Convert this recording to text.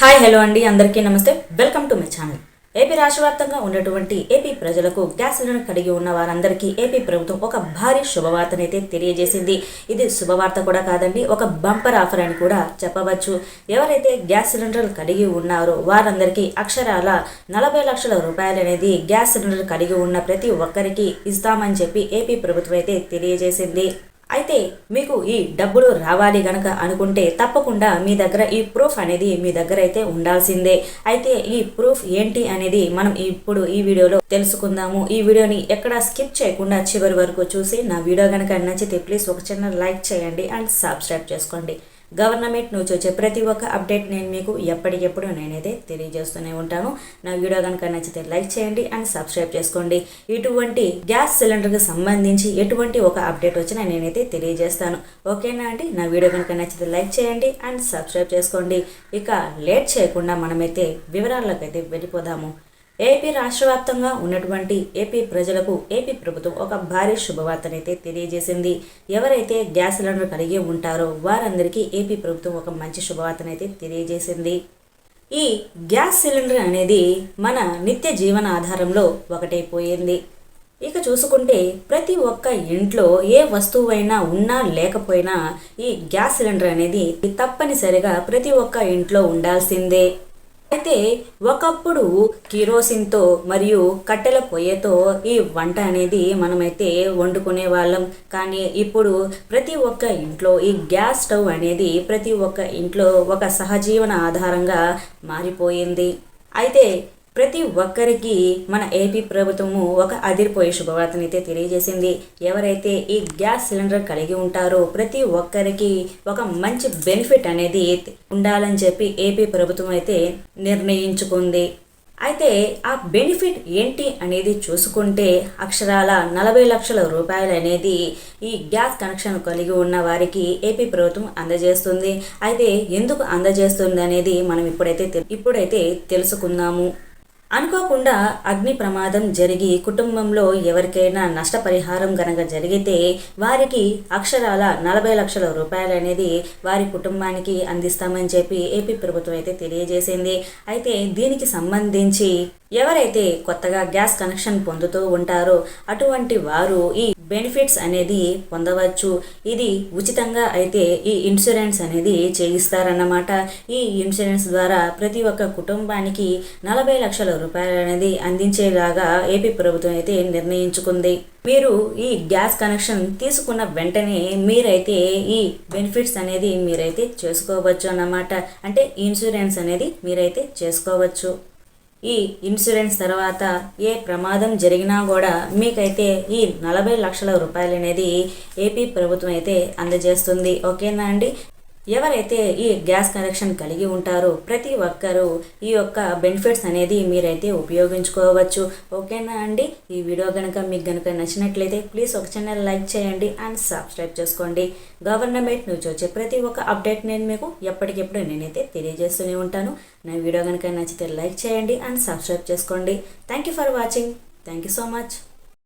Hi hello అండి. అందరికీ నమస్తే. Welcome to my channel. AP రాష్ట్ర వ్యాప్తంగా ఉన్నటువంటి ఏపీ ప్రజలకు గ్యాస్ సిలిండర్ కలిగి ఉన్న వారందరికీ ఏపీ ప్రభుత్వం ఒక భారీ శుభవార్తనైతే తెలియజేసింది. ఇది శుభవార్త కూడా కాదండి ఒక బంపర్ ఆఫర్ అని కూడా చెప్పవచ్చు. ఎవరైతే గ్యాస్ సిలిండర్ కలిగి ఉన్నారో వారందరికీ అక్షరాల నలభై లక్షల రూపాయలు అనేది గ్యాస్ సిలిండర్ కలిగి ఉన్న ప్రతి ఒక్కరికి ఇస్తామని చెప్పి ఏపీ ప్రభుత్వం అయితే తెలియజేసింది. అయితే మీకు ఈ డబ్బులు రావాలి గనక అనుకుంటే తప్పకుండా మీ దగ్గర ఈ ప్రూఫ్ అనేది మీ దగ్గర అయితే ఉండాల్సిందే. అయితే ఈ ప్రూఫ్ ఏంటి అనేది మనం ఇప్పుడు ఈ వీడియోలో తెలుసుకుందాము. ఈ వీడియోని ఎక్కడ స్కిప్ చేయకుండా చివరి వరకు చూసి నా వీడియో కనుక నచ్చితే ప్లీజ్ ఒక చిన్న లైక్ చేయండి అండ్ సబ్స్క్రైబ్ చేసుకోండి. గవర్నమెంట్ నుంచి వచ్చే ప్రతి ఒక్క అప్డేట్ నేను మీకు ఎప్పటికెప్పుడు నేనైతే తెలియజేస్తూనే ఉంటాను. నా వీడియో కనుక నచ్చితే లైక్ చేయండి అండ్ సబ్స్క్రైబ్ చేసుకోండి. ఇటువంటి గ్యాస్ సిలిండర్కి సంబంధించి ఎటువంటి ఒక అప్డేట్ వచ్చినా నేనైతే తెలియజేస్తాను. ఓకేనా అండి? నా వీడియో కనుక నచ్చితే లైక్ చేయండి అండ్ సబ్స్క్రైబ్ చేసుకోండి. ఇక లేట్ చేయకుండా మనమైతే వివరాల్లోకి అయితే వెళ్ళిపోదాము. ఏపీ రాష్ట్ర వ్యాప్తంగా ఉన్నటువంటి ఏపీ ప్రజలకు ఏపీ ప్రభుత్వం ఒక భారీ శుభవార్తనైతే తెలియజేసింది. ఎవరైతే గ్యాస్ సిలిండర్ కలిగి ఉంటారో వారందరికీ ఏపీ ప్రభుత్వం ఒక మంచి శుభవార్తనైతే తెలియజేసింది. ఈ గ్యాస్ సిలిండర్ అనేది మన నిత్య జీవన ఆధారంలో ఒకటైపోయింది. ఇక చూసుకుంటే ప్రతి ఒక్క ఇంట్లో ఏ వస్తువైనా ఉన్నా లేకపోయినా ఈ గ్యాస్ సిలిండర్ అనేది తప్పనిసరిగా ప్రతి ఒక్క ఇంట్లో ఉండాల్సిందే. అయితే ఒకప్పుడు కిరోసిన్తో మరియు కట్టెల పొయ్యతో ఈ వంట అనేది మనమైతే వండుకునే వాళ్ళం కానీ ఇప్పుడు ప్రతి ఒక్క ఇంట్లో ఈ గ్యాస్ స్టవ్ అనేది ప్రతి ఒక్క ఇంట్లో ఒక సహజీవన ఆధారంగా మారిపోయింది. అయితే ప్రతి ఒక్కరికి మన ఏపీ ప్రభుత్వము ఒక అదిరిపోయే శుభవార్తనైతే తెలియజేసింది. ఎవరైతే ఈ గ్యాస్ సిలిండర్ కలిగి ఉంటారో ప్రతి ఒక్కరికి ఒక మంచి బెనిఫిట్ అనేది ఉండాలని చెప్పి ఏపీ ప్రభుత్వం అయితే నిర్ణయించుకుంది. అయితే ఆ బెనిఫిట్ ఏంటి అనేది చూసుకుంటే అక్షరాల నలభై లక్షల రూపాయలు అనేది ఈ గ్యాస్ కనెక్షన్ కలిగి ఉన్న వారికి ఏపీ ప్రభుత్వం అందజేస్తుంది. అయితే ఎందుకు అందజేస్తుంది అనేది మనం ఇప్పుడైతే ఇప్పుడైతే తెలుసుకుందాము. అనుకోకుండా అగ్ని ప్రమాదం జరిగి కుటుంబంలో ఎవరికైనా నష్టపరిహారం గనక జరిగితే వారికి అక్షరాల నలభై లక్షల రూపాయలు అనేది వారి కుటుంబానికి అందిస్తామని చెప్పి ఏపీ ప్రభుత్వం అయితే తెలియజేసింది. అయితే దీనికి సంబంధించి ఎవరైతే కొత్తగా గ్యాస్ కనెక్షన్ పొందుతూ ఉంటారో అటువంటి వారు ఈ బెనిఫిట్స్ అనేది పొందవచ్చు. ఇది ఉచితంగా అయితే ఈ ఇన్సూరెన్స్ అనేది చేయిస్తారన్నమాట. ఈ ఇన్సూరెన్స్ ద్వారా ప్రతి ఒక్క కుటుంబానికి నలభై లక్షల రూపాయలు అనేది అందించేలాగా ఏపీ ప్రభుత్వం అయితే నిర్ణయించుకుంది. మీరు ఈ గ్యాస్ కనెక్షన్ తీసుకున్న వెంటనే మీరైతే ఈ బెనిఫిట్స్ అనేది మీరైతే చేసుకోవచ్చు అన్నమాట. అంటే ఇన్సూరెన్స్ అనేది మీరైతే చేసుకోవచ్చు. ఈ ఇన్సూరెన్స్ తర్వాత ఏ ప్రమాదం జరిగినా కూడా మీకైతే ఈ నలభై లక్షల రూపాయలు అనేది ఏపీ ప్రభుత్వం అయితే అందజేస్తుంది. ఓకేనా అండి? ఎవరైతే ఈ గ్యాస్ కనెక్షన్ కలిగి ఉంటారో ప్రతి ఒక్కరూ ఈ యొక్క బెనిఫిట్స్ అనేది మీరైతే ఉపయోగించుకోవచ్చు. ఓకేనా అండి? ఈ వీడియో కనుక మీకు కనుక నచ్చినట్లయితే ప్లీజ్ ఒక ఛానల్ లైక్ చేయండి అండ్ సబ్స్క్రైబ్ చేసుకోండి. గవర్నమెంట్ నుంచి వచ్చే ప్రతి ఒక్క అప్డేట్ నేను మీకు ఎప్పటికెప్పుడు నేనైతే తెలియజేస్తూనే ఉంటాను. నా వీడియో కనుక నచ్చితే లైక్ చేయండి అండ్ సబ్స్క్రైబ్ చేసుకోండి. Thank you for watching. Thank you so much.